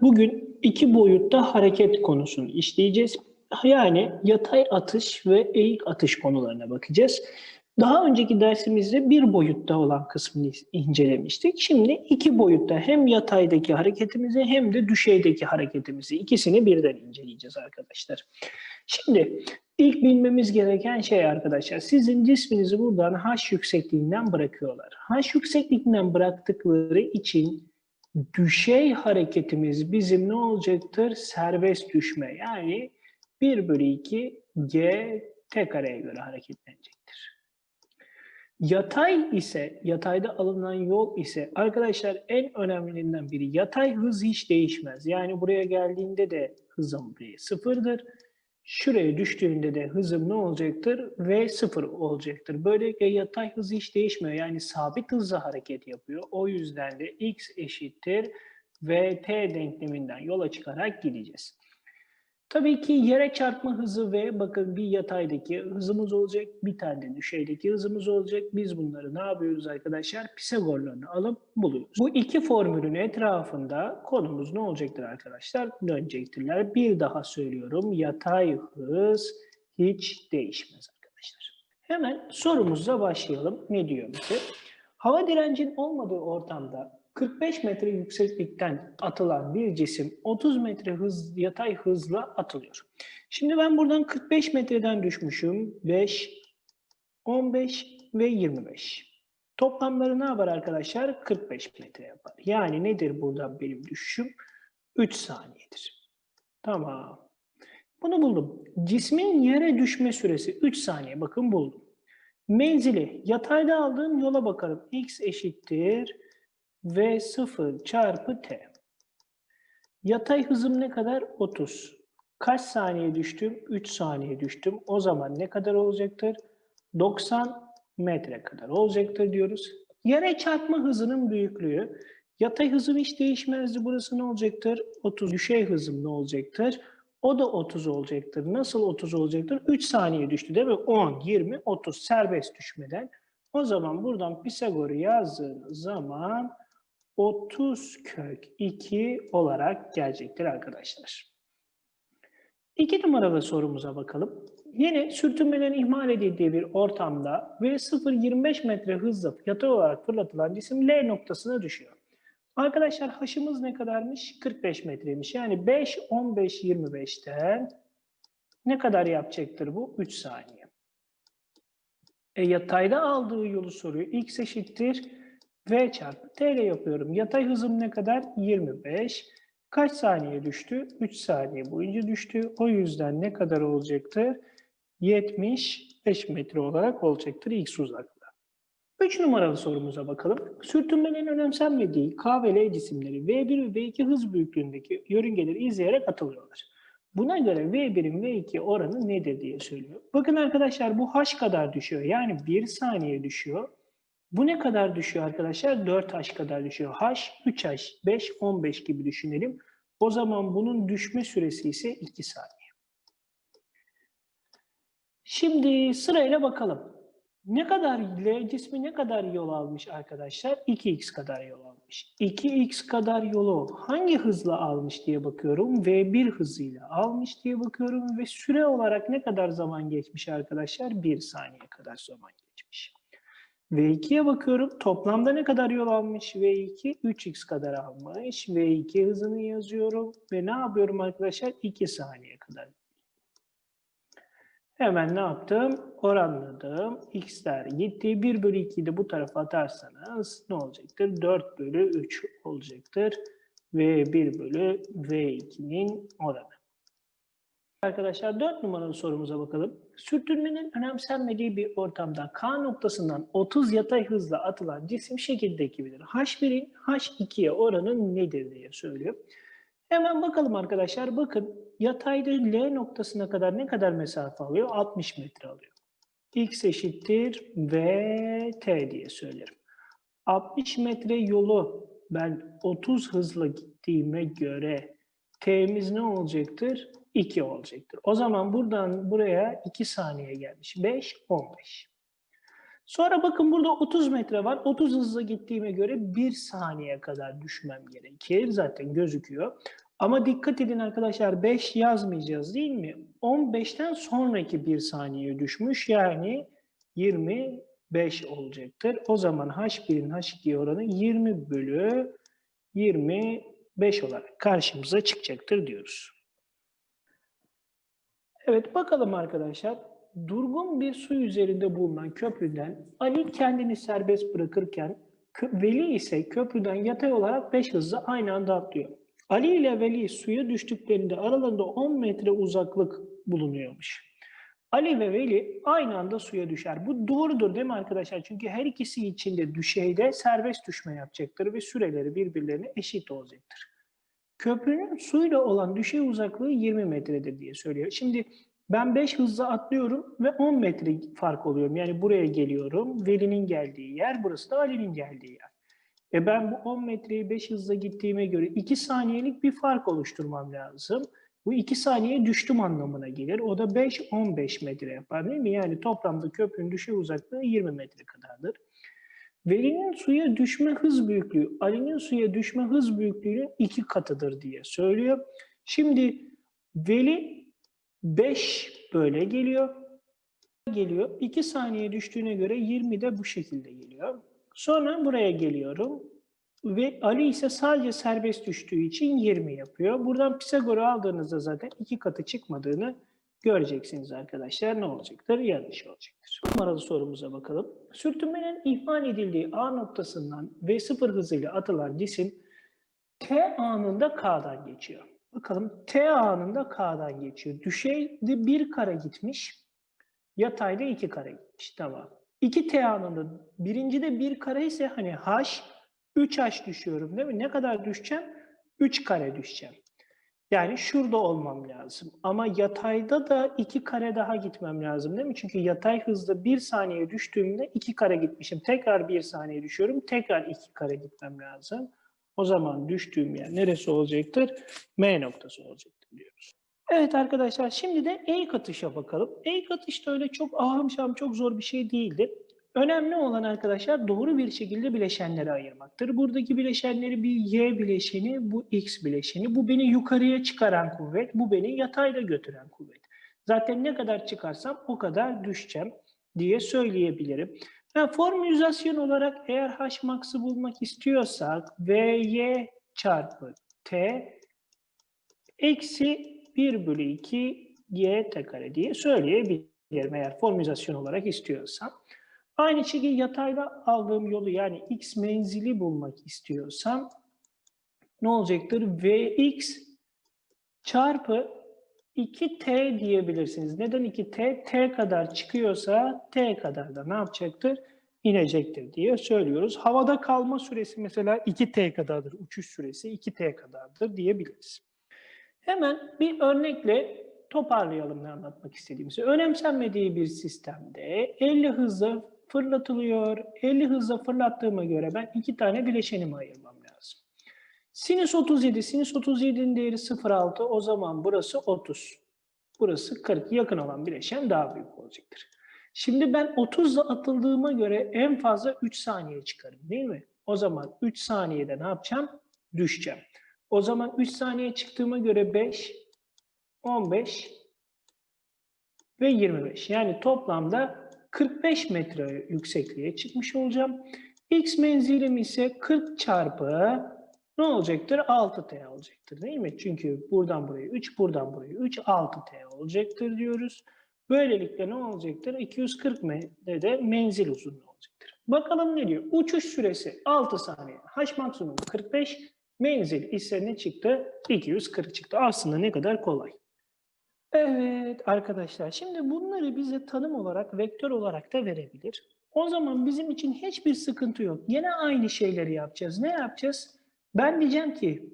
Bugün iki boyutta hareket konusunu işleyeceğiz. Yani yatay atış ve eğik atış konularına bakacağız. Daha önceki dersimizde bir boyutta olan kısmını incelemiştik. Şimdi iki boyutta hem yataydaki hareketimizi hem de düşeydeki hareketimizi ikisini birden inceleyeceğiz arkadaşlar. Şimdi ilk bilmemiz gereken şey arkadaşlar sizin cisminizi buradan h yüksekliğinden bırakıyorlar. h yüksekliğinden bıraktıkları için düşey hareketimiz bizim ne olacaktır? Serbest düşme. Yani 1 bölü 2 g t kareye göre hareketlenecektir. Yatay ise, yatayda alınan yol ise arkadaşlar en önemlilerinden biri yatay hız hiç değişmez. Yani buraya geldiğinde de hızım sıfırdır. Şuraya düştüğünde de hızım ne olacaktır? V sıfır olacaktır. Böylelikle yatay hız hiç değişmiyor. Yani sabit hızla hareket yapıyor. O yüzden de x eşittir vt denkleminden yola çıkarak gideceğiz. Tabii ki yere çarpma hızı ve bakın bir yataydaki hızımız olacak, bir tane de düşeydeki hızımız olacak. Biz bunları ne yapıyoruz arkadaşlar? Pisagorlarını alıp buluyoruz. Bu iki formülün etrafında konumuz ne olacaktır arkadaşlar? Dönecektirler. Bir daha söylüyorum. Yatay hız hiç değişmez arkadaşlar. Hemen sorumuzla başlayalım. Ne diyor bize? Hava direncin olmadığı ortamda 45 metre yükseklikten atılan bir cisim 30 metre hız, yatay hızla atılıyor. Şimdi ben buradan 45 metreden düşmüşüm. 5, 15 ve 25. Toplamları ne yapar arkadaşlar? 45 metre yapar. Yani nedir buradan benim düşüşüm? 3 saniyedir. Tamam. Bunu buldum. Cismin yere düşme süresi 3 saniye. Bakın buldum. Menzili yatayda aldığım yola bakarım. X eşittir V0 çarpı T. Yatay hızım ne kadar? 30. Kaç saniye düştüm? 3 saniye düştüm. O zaman ne kadar olacaktır? 90 metre kadar olacaktır diyoruz. Yere çarpma hızının büyüklüğü. Yatay hızım hiç değişmezdi. Burası ne olacaktır? 30. Düşey hızım ne olacaktır? O da 30 olacaktır. Nasıl 30 olacaktır? 3 saniye düştü değil mi? 10, 20, 30 serbest düşmeden. O zaman buradan Pisagor'u yazdığınız zaman 30 kök 2 olarak gelecektir arkadaşlar. İki numaralı sorumuza bakalım. Yine sürtünmelerin ihmal edildiği bir ortamda V0-25 metre hızla yatay olarak fırlatılan cisim L noktasına düşüyor. Arkadaşlar haşımız ne kadarmış? 45 metreymiş. Yani 5, 15, 25'ten ne kadar yapacaktır bu? 3 saniye. E, yatayda aldığı yolu soruyor. X eşittir V çarpı T ile yapıyorum. Yatay hızım ne kadar? 25. Kaç saniye düştü? 3 saniye boyunca düştü. O yüzden ne kadar olacaktır? 75 metre olarak olacaktır X uzaklığı. 3 numaralı sorumuza bakalım. Sürtünmelerin önemsenmediği K ve L cisimleri V1 ve V2 hız büyüklüğündeki yörüngeleri izleyerek atılıyorlar. Buna göre V1'in V2 oranı nedir diye söylüyor. Bakın arkadaşlar bu H kadar düşüyor. Yani 1 saniye düşüyor. Bu ne kadar düşüyor arkadaşlar? 4H kadar düşüyor. H, 3H, 5, 15 gibi düşünelim. O zaman bunun düşme süresi ise 2 saniye. Şimdi sırayla bakalım. Ne kadar L cismi ne kadar yol almış arkadaşlar? 2x kadar yol almış. 2x kadar yolu hangi hızla almış diye bakıyorum. V1 hızıyla almış diye bakıyorum ve süre olarak ne kadar zaman geçmiş arkadaşlar? 1 saniye kadar zaman geçmiş. V2'ye bakıyorum. Toplamda ne kadar yol almış? V2 3x kadar almış. V2 hızını yazıyorum ve ne yapıyorum arkadaşlar? 2 saniye kadar. Hemen ne yaptım? Oranladım. X'ler gitti. 1 bölü 2'yi de bu tarafa atarsanız ne olacaktır? 4 bölü 3 olacaktır. V 1 bölü V2'nin oranı. Arkadaşlar 4 numaralı sorumuza bakalım. Sürtünmenin önemsenmediği bir ortamda K noktasından 30 yatay hızla atılan cisim şekildeki bilir. H1'in H2'ye oranı nedir diye söylüyor. Hemen bakalım arkadaşlar. Bakın yatayda L noktasına kadar ne kadar mesafe alıyor? 60 metre alıyor. X eşittir V T diye söylerim. 60 metre yolu ben 30 hızla gittiğime göre T'miz ne olacaktır? 2 olacaktır. O zaman buradan buraya 2 saniye gelmiş. 5, 15. Sonra bakın burada 30 metre var. 30 hızla gittiğime göre 1 saniye kadar düşmem gerekir. Zaten gözüküyor. Ama dikkat edin arkadaşlar 5 yazmayacağız değil mi? 15'ten sonraki 1 saniye düşmüş. Yani 25 olacaktır. O zaman H1'in H2'ye oranı 20 bölü 25 olarak karşımıza çıkacaktır diyoruz. Evet bakalım arkadaşlar. Durgun bir su üzerinde bulunan köprüden Ali kendini serbest bırakırken Veli ise köprüden yatay olarak 5 hızla aynı anda atlıyor. Ali ile Veli suya düştüklerinde aralarında 10 metre uzaklık bulunuyormuş. Ali ve Veli aynı anda suya düşer. Bu doğrudur değil mi arkadaşlar? Çünkü her ikisi için de düşeyde serbest düşme yapacaktır ve süreleri birbirlerine eşit olacaktır. Köprünün suyla olan düşey uzaklığı 20 metredir diye söylüyor. Şimdi ben 5 hızla atlıyorum ve 10 metre fark oluyorum. Yani buraya geliyorum. Veli'nin geldiği yer, burası da Ali'nin geldiği yer. E ben bu 10 metreyi 5 hızla gittiğime göre 2 saniyelik bir fark oluşturmam lazım. Bu 2 saniye düştüm anlamına gelir. O da 5-15 metre yapar değil mi? Yani toplamda köprünün düşey uzaklığı 20 metre kadardır. Veli'nin suya düşme hız büyüklüğü, Ali'nin suya düşme hız büyüklüğünün iki katıdır diye söylüyor. Şimdi Veli 5 böyle geliyor. Geliyor. 2 saniye düştüğüne göre 20 de bu şekilde geliyor. Sonra buraya geliyorum. Ve Ali ise sadece serbest düştüğü için 20 yapıyor. Buradan Pisagor'u aldığınızda zaten iki katı çıkmadığını göreceksiniz arkadaşlar. Ne olacaktır? Yanlış olacaktır. Numaralı sorumuza bakalım. Sürtünmenin ihmal edildiği A noktasından V0 hızıyla atılan cisim T anında K'dan geçiyor. Bakalım T anında K'dan geçiyor. Düşeyde bir kare gitmiş. Yatayda iki kare gitmiş. Tamam. 2 T anında birincide bir kare ise hani H 3H düşüyorum değil mi? Ne kadar düşeceğim? 3 kare düşeceğim. Yani şurada olmam lazım. Ama yatayda da 2 kare daha gitmem lazım değil mi? Çünkü yatay hızda 1 saniye düştüğümde 2 kare gitmişim. Tekrar 1 saniye düşüyorum. Tekrar 2 kare gitmem lazım. O zaman düştüğüm yer neresi olacaktır? M noktası olacaktır diyoruz. Evet arkadaşlar şimdi de eğik atışa bakalım. Eğik atış da öyle çok ahım şam çok zor bir şey değildir. Önemli olan arkadaşlar doğru bir şekilde bileşenleri ayırmaktır. Buradaki bileşenleri bir Y bileşeni, bu X bileşeni. Bu beni yukarıya çıkaran kuvvet, bu beni yatayda götüren kuvvet. Zaten ne kadar çıkarsam o kadar düşeceğim diye söyleyebilirim. Yani formülizasyon olarak eğer H max'ı bulmak istiyorsak VY çarpı T eksi 1 bölü 2 Y T kare diye söyleyebilirim eğer formülizasyon olarak istiyorsam. Aynı şekilde yatayda aldığım yolu yani x menzili bulmak istiyorsam ne olacaktır? Vx çarpı 2t diyebilirsiniz. Neden 2t? t kadar çıkıyorsa t kadar da ne yapacaktır? İnecektir diye söylüyoruz. Havada kalma süresi mesela 2t kadardır. Uçuş süresi 2t kadardır diyebiliriz. Hemen bir örnekle toparlayalım ne anlatmak istediğimizi. Önemsenmediği bir sistemde 50 hızla fırlatılıyor. 50 hızla fırlattığıma göre ben iki tane bileşenimi ayırmam lazım. Sinüs 37, sinüs 37'nin değeri 0,6 o zaman burası 30. Burası 40. Yakın olan bileşen daha büyük olacaktır. Şimdi ben 30 ile atıldığıma göre en fazla 3 saniye çıkarım değil mi? O zaman 3 saniyede ne yapacağım? Düşeceğim. O zaman 3 saniye çıktığıma göre 5, 15 ve 25. Yani toplamda 45 metre yüksekliğe çıkmış olacağım. X menzilim ise 40 çarpı ne olacaktır? 6T olacaktır değil mi? Çünkü buradan buraya 3, buradan buraya 3, 6T olacaktır diyoruz. Böylelikle ne olacaktır? 240 metrede menzil uzunluğu olacaktır. Bakalım ne diyor? Uçuş süresi 6 saniye. H maksimum 45, menzil ise ne çıktı? 240 çıktı. Aslında ne kadar kolay. Evet arkadaşlar şimdi bunları bize tanım olarak vektör olarak da verebilir. O zaman bizim için hiçbir sıkıntı yok. Yine aynı şeyleri yapacağız. Ne yapacağız? Ben diyeceğim ki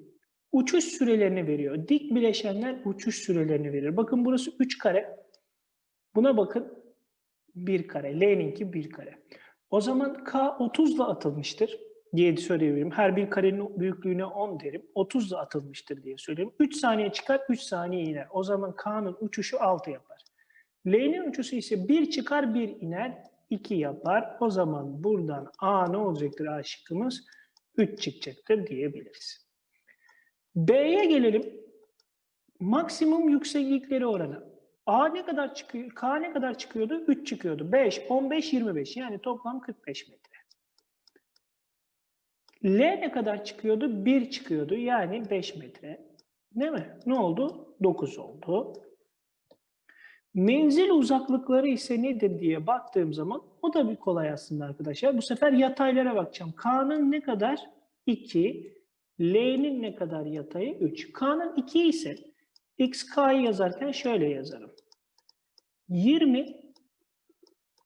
uçuş sürelerini veriyor. Dik bileşenler uçuş sürelerini verir. Bakın burası 3 kare. Buna bakın 1 kare. L'ninki 1 kare. O zaman K 30 ile atılmıştır diye söyleyebilirim. Her bir karenin büyüklüğüne 10 derim. 30 ile atılmıştır diye söyleyeyim. 3 saniye çıkar, 3 saniye iner. O zaman K'nın uçuşu 6 yapar. L'nin uçuşu ise 1 çıkar, 1 iner. 2 yapar. O zaman buradan A ne olacaktır A şıkkımız? 3 çıkacaktır diyebiliriz. B'ye gelelim. Maksimum yükseklikleri oranı. A ne kadar çıkıyor? K ne kadar çıkıyordu? 3 çıkıyordu. 5, 15, 25. Yani toplam 45 metre. L ne kadar çıkıyordu? 1 çıkıyordu. Yani 5 metre. Değil mi? Ne oldu? 9 oldu. Menzil uzaklıkları ise nedir diye baktığım zaman o da bir kolay aslında arkadaşlar. Bu sefer yataylara bakacağım. K'nın ne kadar? 2. L'nin ne kadar yatayı? 3. K'nın 2 ise xk'yı yazarken şöyle yazarım. 20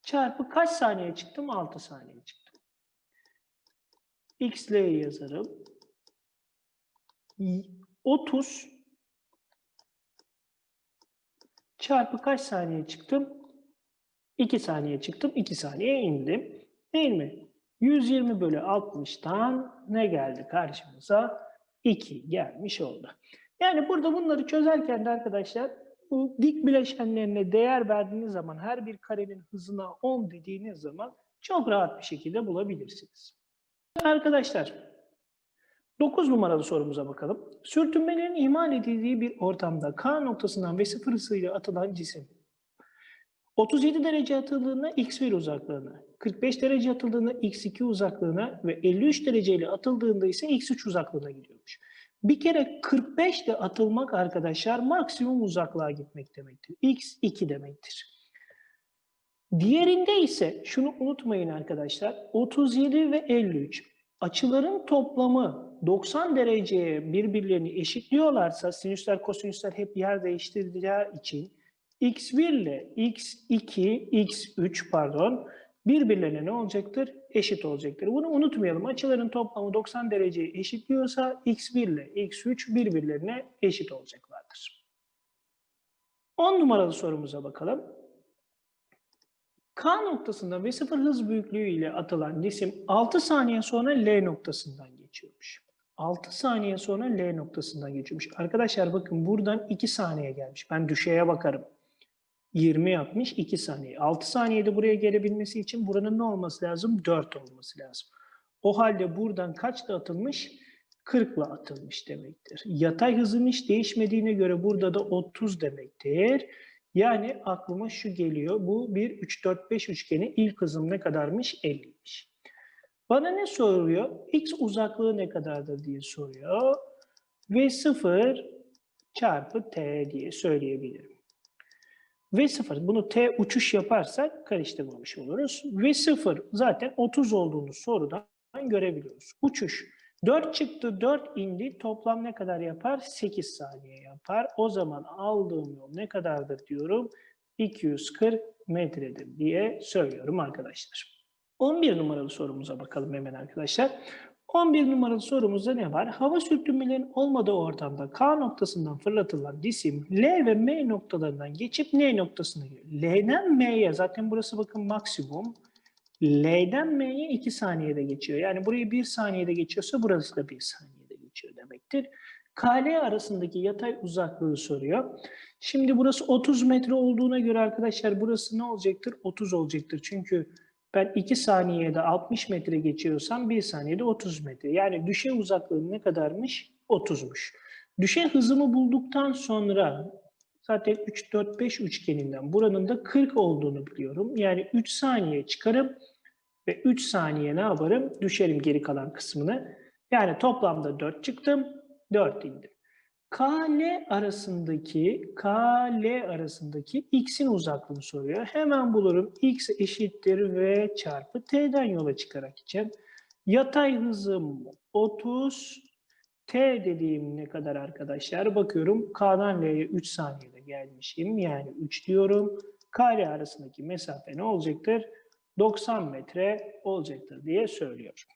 çarpı kaç saniye çıktım? 6 saniye çıktım. Xl'yi yazarım. 30 çarpı kaç saniye çıktım? 2 saniye çıktım, 2 saniye indim. Değil mi? 120 bölü 60'tan ne geldi karşımıza? 2 gelmiş oldu. Yani burada bunları çözerken de arkadaşlar bu dik bileşenlerine değer verdiğiniz zaman her bir karenin hızına 10 dediğiniz zaman çok rahat bir şekilde bulabilirsiniz. Arkadaşlar 9 numaralı sorumuza bakalım. Sürtünmelerin ihmal edildiği bir ortamda K noktasından ve sıfır hızıyla atılan cisim 37 derece atıldığında x1 uzaklığına, 45 derece atıldığında x2 uzaklığına ve 53 dereceyle atıldığında ise x3 uzaklığına gidiyormuş. Bir kere 45 ile atılmak arkadaşlar maksimum uzaklığa gitmek demektir. x2 demektir. Diğerinde ise şunu unutmayın arkadaşlar. 37 ve 53 açıların toplamı 90 dereceye birbirlerini eşitliyorlarsa sinüsler kosinüsler hep yer değiştirdiği için x1 ile x2, x3 pardon birbirlerine ne olacaktır? Eşit olacaktır. Bunu unutmayalım. Açıların toplamı 90 dereceye eşitliyorsa x1 ile x3 birbirlerine eşit olacaklardır. 10 numaralı sorumuza bakalım. K noktasında ve sıfır hız büyüklüğü ile atılan cisim 6 saniye sonra L noktasından geçiyormuş. 6 saniye sonra L noktasından geçiyormuş. Arkadaşlar bakın buradan 2 saniye gelmiş. Ben düşeye bakarım. 20 yapmış 2 saniye. 6 saniyede buraya gelebilmesi için buranın ne olması lazım? 4 olması lazım. O halde buradan kaçla atılmış? 40 ile atılmış demektir. Yatay hızın hiç değişmediğine göre burada da 30 demektir. Yani aklıma şu geliyor. Bu bir 3-4-5 üçgeni ilk hızım ne kadarmış? 50'ymiş. Bana ne soruyor? X uzaklığı ne kadardır diye soruyor. V0 çarpı T diye söyleyebilirim. V0 bunu T uçuş yaparsak karıştırmamış oluruz. V0 zaten 30 olduğunu sorudan görebiliyoruz. Uçuş 4 çıktı 4 indi toplam ne kadar yapar? 8 saniye yapar. O zaman aldığım yol ne kadardır diyorum? 240 metredir diye söylüyorum arkadaşlar. 11 numaralı sorumuza bakalım hemen arkadaşlar. 11 numaralı sorumuzda ne var? Hava sürtünmelerinin olmadığı ortamda K noktasından fırlatılan cisim L ve M noktalarından geçip N noktasına geliyor. L'den M'ye zaten burası bakın maksimum. L'den M'ye 2 saniyede geçiyor. Yani burayı 1 saniyede geçiyorsa burası da 1 saniyede geçiyor demektir. KL arasındaki yatay uzaklığı soruyor. Şimdi burası 30 metre olduğuna göre arkadaşlar burası ne olacaktır? 30 olacaktır. Çünkü ben 2 saniyede 60 metre geçiyorsam 1 saniyede 30 metre. Yani düşey uzaklığı ne kadarmış? 30'muş. Düşey hızımı bulduktan sonra zaten 3, 4, 5 üçgeninden buranın da 40 olduğunu biliyorum. Yani 3 saniye çıkarım ve 3 saniye ne yaparım? Düşerim geri kalan kısmını. Yani toplamda 4 çıktım, 4 indim. KL arasındaki KL arasındaki x'in uzaklığını soruyor. Hemen bulurum. x eşittir v çarpı t'den yola çıkarak gideceğim. Yatay hızım 30. T dediğim ne kadar arkadaşlar? Bakıyorum K'dan L'ye 3 saniyede gelmişim. Yani 3 diyorum. KL arasındaki mesafe ne olacaktır? 90 metre olacaktır diye söylüyorum.